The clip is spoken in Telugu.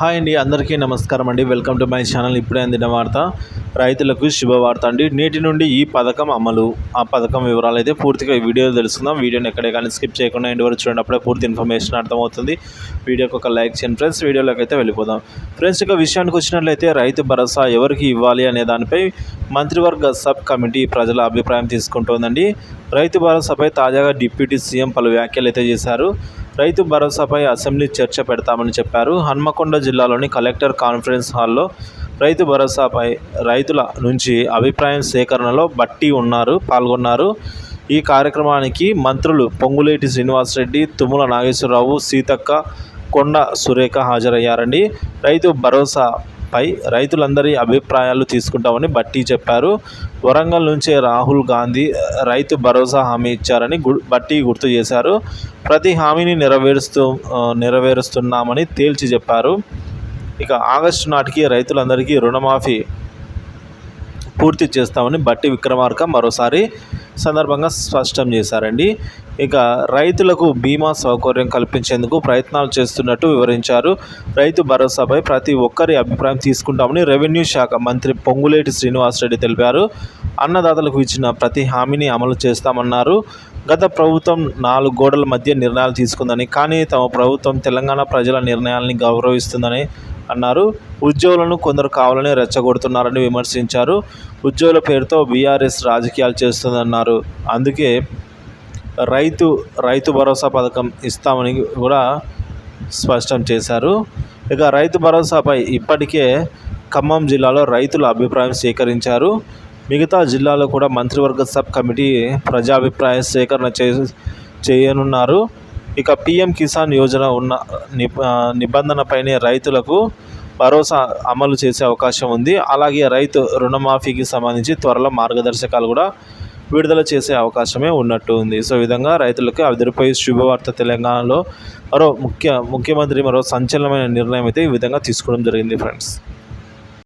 హాయ్ అండి అందరికీ నమస్కారం అండి. Welcome to my channel. ఇప్పుడే అందిన వార్త రైతులకు శుభవార్త అండి. నేటి నుండి ఈ పథకం అమలు ఆ పథకం వివరాలు అయితే పూర్తిగా ఈ వీడియో తెలుసుకుందాం. వీడియోని ఎక్కడే కానీ స్కిప్ చేయకుండా ఎండ్ వరకు చూడండి. అప్పుడే పూర్తి ఇన్ఫర్మేషన్ అర్థమవుతుంది. వీడియోకి ఒక లైక్ చేయండి ఫ్రెండ్స్. వీడియోలోకి అయితే వెళ్ళిపోదాం. ఫ్రెండ్స్ ఇక విషయానికి వచ్చినట్లయితే రైతు భరోసా ఎవరికి ఇవ్వాలి అనే దానిపై మంత్రివర్గ సబ్ కమిటీ ప్రజల అభిప్రాయం తీసుకుంటోందండి. రైతు భరోసాపై తాజాగా డిప్యూటీ సీఎం పలు వ్యాఖ్యలు అయితే చేశారు. రైతు భరోసాపై అసెంబ్లీ చర్చ పెడతామని చెప్పారు. హన్మకొండ జిల్లాలోని కలెక్టర్ కాన్ఫరెన్స్ హాల్లో రైతు భరోసాపై రైతుల నుంచి అభిప్రాయం సేకరణలో బట్టి ఉన్నారు పాల్గొన్నారు. ఈ కార్యక్రమానికి మంత్రులు పొంగులేటి శ్రీనివాసరెడ్డి తుమ్మల నాగేశ్వరరావు సీతక్క కొండ సురేఖ హాజరయ్యారండి. రైతు భరోసా పై రైతులందరి అభిప్రాయాలు తీసుకుంటామని బట్టి చెప్పారు. వరంగల్ నుంచే రాహుల్ గాంధీ రైతు భరోసా హామీ ఇచ్చారని బట్టి గుర్తు చేశారు. ప్రతి హామీని నెరవేరుస్తూ నెరవేరుస్తున్నామని తేల్చి చెప్పారు. ఇక ఆగస్టు నాటికి రైతులందరికీ రుణమాఫీ పూర్తి చేస్తామని బట్టి విక్రమార్క మరోసారి సందర్భంగా స్పష్టం చేశారండి. ఇక రైతులకు బీమా సౌకర్యం కల్పించేందుకు ప్రయత్నాలు చేస్తున్నట్టు వివరించారు. రైతు భరోసాపై ప్రతి ఒక్కరి అభిప్రాయం తీసుకుంటామని రెవెన్యూ శాఖ మంత్రి పొంగులేటి శ్రీనివాసరెడ్డి తెలిపారు. అన్నదాతలకు ఇచ్చిన ప్రతి హామీని అమలు చేస్తామన్నారు. గత ప్రభుత్వం నాలుగు గోడల మధ్య నిర్ణయాలు తీసుకుందని కానీ తమ ప్రభుత్వం తెలంగాణ ప్రజల నిర్ణయాల్ని గౌరవిస్తుందని అన్నారు. ఉద్యోగులను కొందరు కావాలని రెచ్చగొడుతున్నారని విమర్శించారు. ఉద్యోగుల పేరుతో బీఆర్ఎస్ రాజకీయాలు చేస్తుందన్నారు. అందుకే రైతు రైతు భరోసా పథకం ఇస్తామని కూడా స్పష్టం చేశారు. ఇక రైతు భరోసాపై ఇప్పటికే ఖమ్మం జిల్లాలో రైతుల అభిప్రాయం సేకరించారు. మిగతా జిల్లాలో కూడా మంత్రివర్గ సబ్ కమిటీ ప్రజాభిప్రాయ సేకరణ చే చేయనున్నారు. ఇక పిఎం కిసాన్ యోజన ఉన్న నిబంధనపైనే రైతులకు భరోసా అమలు చేసే అవకాశం ఉంది. అలాగే రైతు రుణమాఫీకి సంబంధించి త్వరలో మార్గదర్శకాలు కూడా విడుదల చేసే అవకాశమే ఉన్నట్టు ఉంది. సో విధంగా రైతులకు అదిరిపోయి శుభవార్త తెలంగాణలో మరో ముఖ్య ముఖ్యమంత్రి మరో సంచలనమైన నిర్ణయం అయితే ఈ విధంగా తీసుకోవడం జరిగింది ఫ్రెండ్స్.